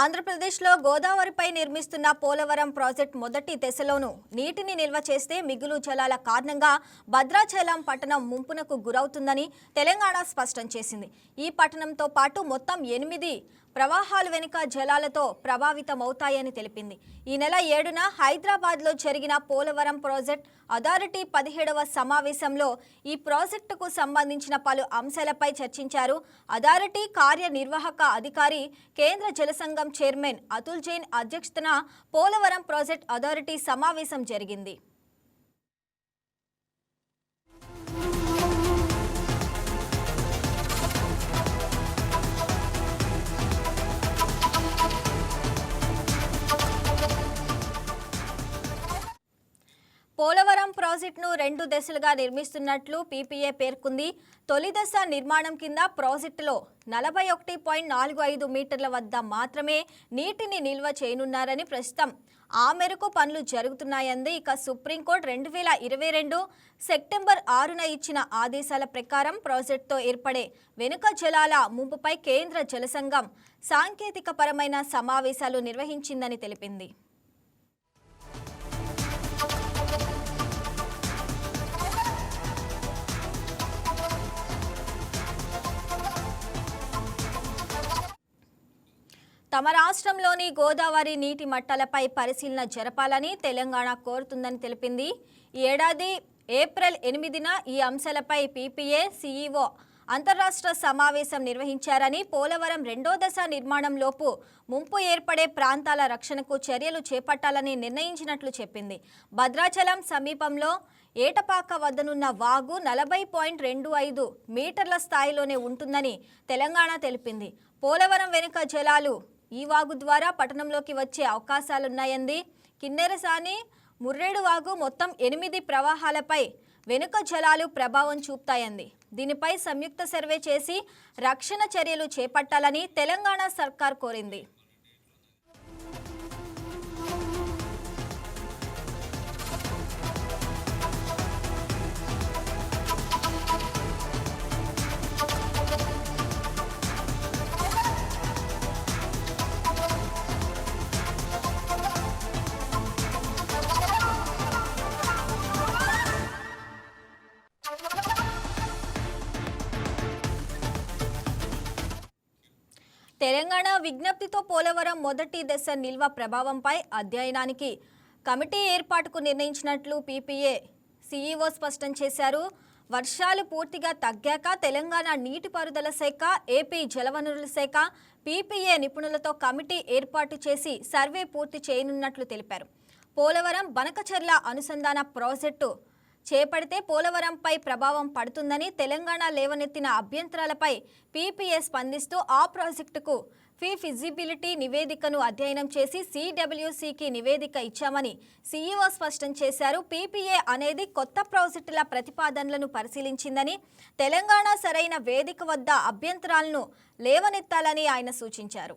ఆంధ్రప్రదేశ్లో గోదావరిపై నిర్మిస్తున్న పోలవరం ప్రాజెక్ట్ మొదటి దశలోనూ నీటిని నిల్వ చేస్తే మిగులు జలాల కారణంగా భద్రాచలం పట్టణం ముంపునకు గురవుతుందని తెలంగాణ స్పష్టం చేసింది. ఈ పట్టణంతో పాటు మొత్తం ఎనిమిది ప్రవాహాలు వెనుక జలాలతో ప్రభావితమవుతాయని తెలిపింది. ఈ నెల ఏడున హైదరాబాద్లో జరిగిన పోలవరం ప్రాజెక్ట్ అథారిటీ పదిహేడవ సమావేశంలో ఈ ప్రాజెక్టుకు సంబంధించిన పలు అంశాలపై చర్చించారు. అథారిటీ కార్యనిర్వాహక అధికారి కేంద్ర జలసంఘం చైర్మన్ అతుల్ జైన్ అధ్యక్షతన పోలవరం ప్రాజెక్ట్ అథారిటీ సమావేశం జరిగింది. ప్రాజెక్టును రెండు దశలుగా నిర్మిస్తున్నట్లు పీపీఏ పేర్కొంది. తొలి దశ నిర్మాణం కింద ప్రాజెక్టులో నలభై ఒకటి పాయింట్ నాలుగు ఐదు మీటర్ల వద్ద మాత్రమే నీటిని నిల్వ చేయనున్నారని ప్రస్తుతం ఆ మేరకు పనులు జరుగుతున్నాయంది. ఇక సుప్రీంకోర్టు రెండు వేల ఇరవై రెండు సెప్టెంబర్ ఆరున ఇచ్చిన ఆదేశాల ప్రకారం ప్రాజెక్టుతో ఏర్పడే వెనుక జలాల ముంపుపై కేంద్ర జలసంఘం సాంకేతికపరమైన సమావేశాలు నిర్వహించిందని తెలిపింది. తమ రాష్ట్రంలోని గోదావరి నీటి మట్టాలపై పరిశీలన జరపాలని తెలంగాణ కోరుతుందని తెలిపింది. ఈ ఏడాది ఏప్రిల్ ఎనిమిదిన ఈ అంశాలపై పీపీఏ సీఈఓ అంతరాష్ట్ర సమావేశం నిర్వహించారని పోలవరం రెండో దశ నిర్మాణంలోపు ముంపు ఏర్పడే ప్రాంతాల రక్షణకు చర్యలు చేపట్టాలని నిర్ణయించినట్లు చెప్పింది. భద్రాచలం సమీపంలో ఏటపాక వద్దనున్న వాగు నలభై పాయింట్ రెండు ఐదు మీటర్ల స్థాయిలోనే ఉంటుందని తెలంగాణ తెలిపింది. పోలవరం వెనుక జలాలు ఈ వాగు ద్వారా పట్టణంలోకి వచ్చే అవకాశాలున్నాయంది కిన్నెరసాని ముర్రేడు వాగు మొత్తం ఎనిమిది ప్రవాహాలపై వెనుక జలాలు ప్రభావం చూపుతాయంది దీనిపై సంయుక్త సర్వే చేసి రక్షణ చర్యలు చేపట్టాలని తెలంగాణ సర్కార్ కోరింది. తెలంగాణ విజ్ఞప్తితో పోలవరం మొదటి దశ నిల్వ ప్రభావంపై అధ్యయనానికి కమిటీ ఏర్పాటుకు నిర్ణయించినట్లు పీపీఏ సీఈఓ స్పష్టం చేశారు. వర్షాలు పూర్తిగా తగ్గాక తెలంగాణ నీటిపారుదల శాఖ ఏపీ జలవనరుల శాఖ పీపీఏ నిపుణులతో కమిటీ ఏర్పాటు చేసి సర్వే పూర్తి చేయనున్నట్లు తెలిపారు. పోలవరం బనకచర్ల అనుసంధాన ప్రాజెక్టు చేపడితే పోలవరంపై ప్రభావం పడుతుందని తెలంగాణ లేవనెత్తిన అభ్యంతరాలపై పీపీఏ స్పందిస్తూ ఆ ప్రాజెక్టుకు ఫీ ఫిజిబిలిటీ నివేదికను అధ్యయనం చేసి సిడబ్ల్యూసికి నివేదిక ఇచ్చామని సీఈఓ స్పష్టం చేశారు. పీపీఏ అనేది కొత్త ప్రాజెక్టుల ప్రతిపాదనలను పరిశీలించిందని తెలంగాణ సరైన వేదిక వద్ద అభ్యంతరాలను లేవనెత్తాలని ఆయన సూచించారు.